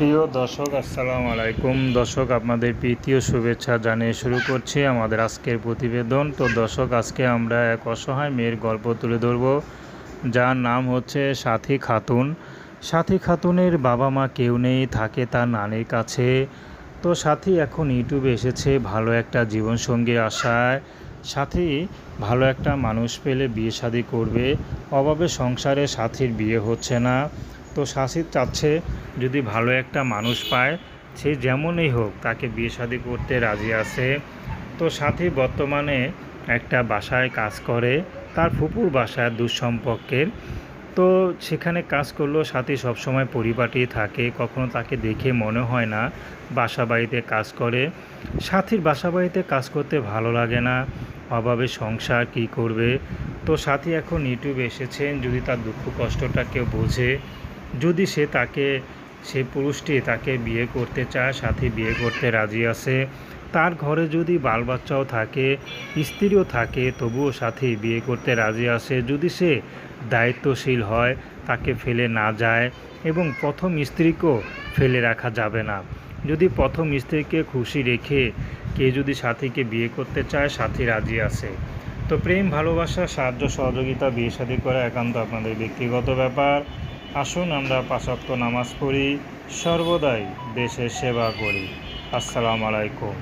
প্রিয় দর্শক, আসসালামু আলাইকুম। দর্শক, আপনাদের প্রীতীয় শুভেচ্ছা জানিয়ে শুরু করছি আমাদের আজকের প্রতিবেদন। তো দর্শক, আজকে আমরা এক অসহায় মেয়ের গল্প তুলে ধরব, যার নাম হচ্ছে সাথী খাতুন। সাথী খাতুনের বাবা মা কেউ নেই, থাকে তার নানির কাছে। তো সাথী এখন ইউটিউবে এসেছে, ভালো একটা জীবনসঙ্গী আশায়। সাথী ভালো একটা মানুষ পেলে বিয়ে শাদি করবে। অভাবে সংসারে সাথীর বিয়ে হচ্ছে না। তো সাথী চাচ্ছে যদি ভালো একটা মানুষ পায়, সে যেমনই হোক তাকে বিয়ে শাদি করতে রাজি আছে। তো সাথী বর্তমানে একটা বাসায় কাজ করে, তার ফুপুর বাসায় দুঃসম্পর্কের। তো সেখানে কাজ করলেও সাথী সবসময় পরিপাটি থাকে, কখনো তাকে দেখে মনে হয় না বাসা বাড়িতে কাজ করে। সাথীর বাসা বাড়িতে কাজ করতে ভালো লাগে না, অভাবে সংসার কি করবে? তো সাথী এখন ইউটিউবে এসেছেন, যদি তার দুঃখ কষ্টটা কেউ বোঝে, যদি সে তাকে সেই পুরুষটি তাকে বিয়ে করতে চায়, সাথী বিয়ে করতে রাজি আছে। তার ঘরে যদি বাল বাচ্চাও থাকে, স্ত্রীও থাকে, তবুও সাথী বিয়ে করতে রাজি আছে। যদি সে দায়িত্বশীল হয়, তাকে ফেলে না যায় এবং প্রথম স্ত্রীকেও ফেলে রাখা যাবে না। যদি প্রথম স্ত্রীকে খুশি রেখে কে যদি সাথীকে বিয়ে করতে চায়, সাথী রাজি আছে। তো প্রেম, ভালোবাসা, সাহায্য, সহযোগিতা বিয়ে শাদী করা একান্ত আপনাদের ব্যক্তিগত ব্যাপার। আসুন আমরা পাঁচক্ত নামাজ পড়ি সর্বদাই দেশের সেবা করি। আসসালামু আলাইকুম।